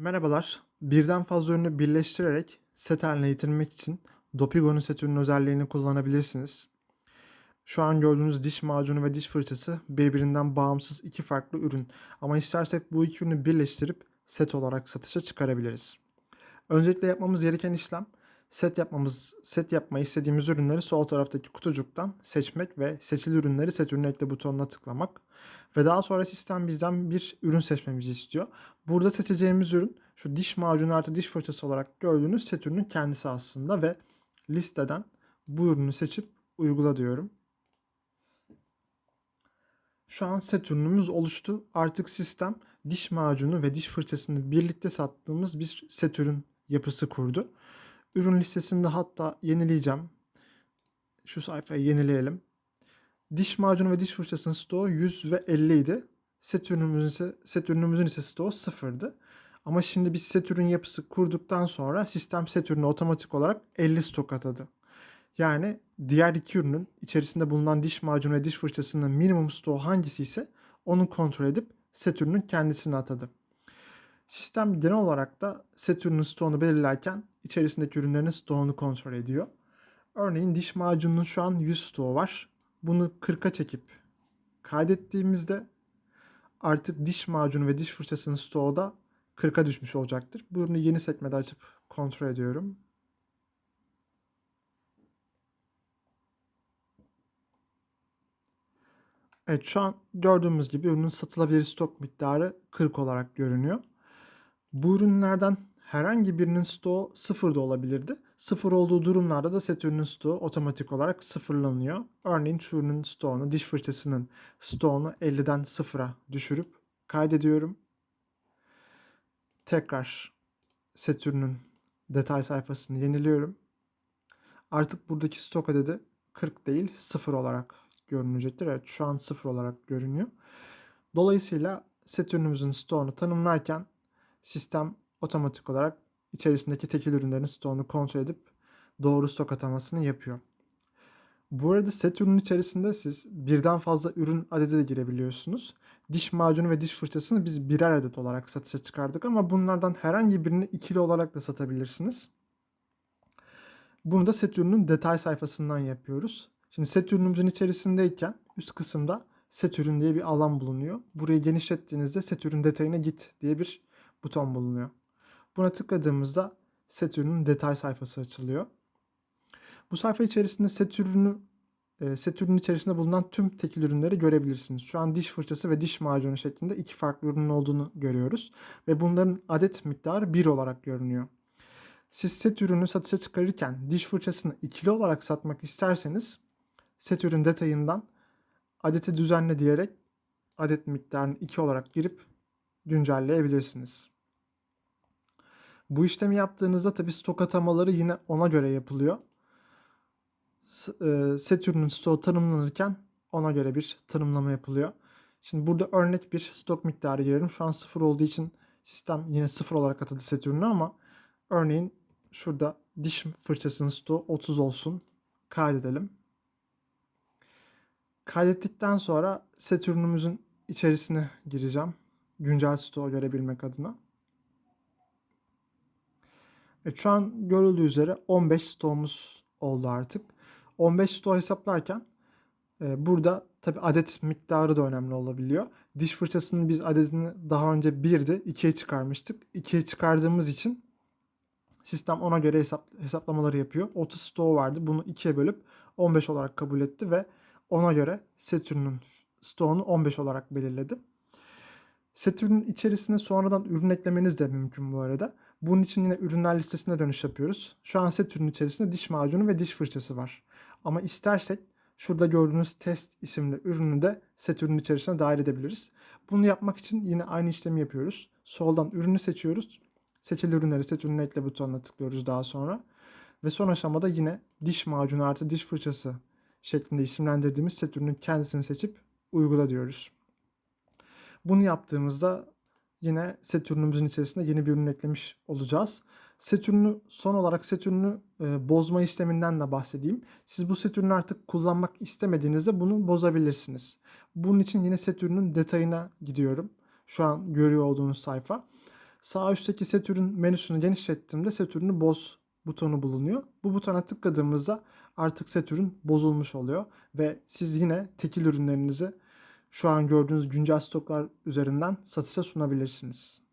Merhabalar. Birden fazla ürünü birleştirerek set haline getirmek için Dopigo'nun set ürün özelliğini kullanabilirsiniz. Şu an gördüğünüz diş macunu ve diş fırçası birbirinden bağımsız iki farklı ürün. Ama istersek bu iki ürünü birleştirip set olarak satışa çıkarabiliriz. Öncelikle yapmamız gereken işlem set yapmamız, set yapmayı istediğimiz ürünleri sol taraftaki kutucuktan seçmek ve seçili ürünleri set ürünü ekle butonuna tıklamak. Ve daha sonra sistem bizden bir ürün seçmemizi istiyor. Burada seçeceğimiz ürün şu diş macunu artı diş fırçası olarak gördüğünüz set ürünün kendisi aslında ve listeden bu ürünü seçip uygula diyorum. Şu an set ürünümüz oluştu. Artık sistem diş macunu ve diş fırçasını birlikte sattığımız bir set ürün yapısı kurdu. Ürün listesinde hatta yenileyeceğim. Şu sayfayı yenileyelim. Diş macunu ve diş fırçasının stoğu 100 ve 50 idi. Set ürünümüzün ise, set ürünümüzün ise stoğu 0'dı. Ama şimdi biz set ürün yapısı kurduktan sonra sistem set ürünü otomatik olarak 50 stok atadı. Yani diğer iki ürünün içerisinde bulunan diş macunu ve diş fırçasının minimum stoğu hangisi ise onu kontrol edip set ürünün kendisini atadı. Sistem genel olarak da set ürünün stoğunu belirlerken içerisindeki ürünlerin stoğunu kontrol ediyor. Örneğin diş macununun şu an 100 stoğu var. Bunu 40'a çekip kaydettiğimizde artık diş macunu ve diş fırçasının stoğu da 40'a düşmüş olacaktır. Bu ürünü yeni sekmede açıp kontrol ediyorum. Evet şu an gördüğümüz gibi ürünün satılabilir stok miktarı 40 olarak görünüyor. Bu ürünlerden herhangi birinin stoğu sıfır da olabilirdi. Sıfır olduğu durumlarda da set ürünün stoğu otomatik olarak sıfırlanıyor. Örneğin şu ürünün stoğunu, diş fırçasının stoğunu 50'den sıfıra düşürüp kaydediyorum. Tekrar set ürünün detay sayfasını yeniliyorum. Artık buradaki stok adedi 40 değil 0 olarak görünecektir. Evet şu an 0 olarak görünüyor. Dolayısıyla set ürünümüzün stoğunu tanımlarken sistem otomatik olarak içerisindeki tekil ürünlerin stoğunu kontrol edip doğru stok atamasını yapıyor. Bu arada set ürünün içerisinde siz birden fazla ürün adedi de girebiliyorsunuz. Diş macunu ve diş fırçasını biz birer adet olarak satışa çıkardık ama bunlardan herhangi birini ikili olarak da satabilirsiniz. Bunu da set ürünün detay sayfasından yapıyoruz. Şimdi set ürünümüzün içerisindeyken üst kısımda set ürün diye bir alan bulunuyor. Burayı genişlettiğinizde set ürün detayına git diye bir buton bulunuyor. Buna tıkladığımızda set ürünün detay sayfası açılıyor. Bu sayfa içerisinde set ürünü e, set ürünün içerisinde bulunan tüm tekil ürünleri görebilirsiniz. Şu an diş fırçası ve diş macunu şeklinde iki farklı ürünün olduğunu görüyoruz. Ve bunların adet miktarı 1 olarak görünüyor. Siz set ürünü satışa çıkarırken diş fırçasını ikili olarak satmak isterseniz set ürün detayından adeti düzenle diyerek adet miktarını 2 olarak girip güncelleyebilirsiniz. Bu işlemi yaptığınızda tabi stok atamaları yine ona göre yapılıyor. E, set ürünün stoğu tanımlanırken ona göre bir tanımlama yapılıyor. Şimdi burada örnek bir stok miktarı girelim. Şu an sıfır olduğu için sistem yine sıfır olarak atadı set ürünü ama örneğin şurada diş fırçasının stoğu 30 olsun. Kaydedelim. Kaydettikten sonra set ürünümüzün içerisine gireceğim. Güncel stoğu görebilmek adına. Evet, şu an görüldüğü üzere 15 stoğumuz oldu artık. 15 stoğu hesaplarken e, burada tabi adet miktarı da önemli olabiliyor. Diş fırçasının biz adedini daha önce 1'di 2'ye çıkarmıştık. 2'ye çıkardığımız için sistem ona göre hesap, hesaplamaları yapıyor. 30 stoğu vardı. Bunu 2'ye bölüp 15 olarak kabul etti ve ona göre set stoğunu 15 olarak belirledi. Set ürünün içerisine sonradan ürün eklemeniz de mümkün bu arada. Bunun için yine ürünler listesine dönüş yapıyoruz. Şu an set ürünün içerisinde diş macunu ve diş fırçası var. Ama istersek şurada gördüğünüz test isimli ürünü de set ürünün içerisine dahil edebiliriz. Bunu yapmak için yine aynı işlemi yapıyoruz. Soldan ürünü seçiyoruz. Seçili ürünleri set ürünü ekle butonuna tıklıyoruz daha sonra. Ve son aşamada yine diş macunu artı diş fırçası şeklinde isimlendirdiğimiz set ürünün kendisini seçip uygula diyoruz. Bunu yaptığımızda yine set ürünümüzün içerisinde yeni bir ürün eklemiş olacağız. Set ürünü son olarak set ürünü e, bozma işleminden de bahsedeyim. Siz bu set ürünü artık kullanmak istemediğinizde bunu bozabilirsiniz. Bunun için yine set ürünün detayına gidiyorum. Şu an görüyor olduğunuz sayfa. Sağ üstteki set ürün menüsünü genişlettiğimde set ürünü boz butonu bulunuyor. Bu butona tıkladığımızda artık set ürün bozulmuş oluyor ve siz yine tekil ürünlerinizi şu an gördüğünüz güncel stoklar üzerinden satışa sunabilirsiniz.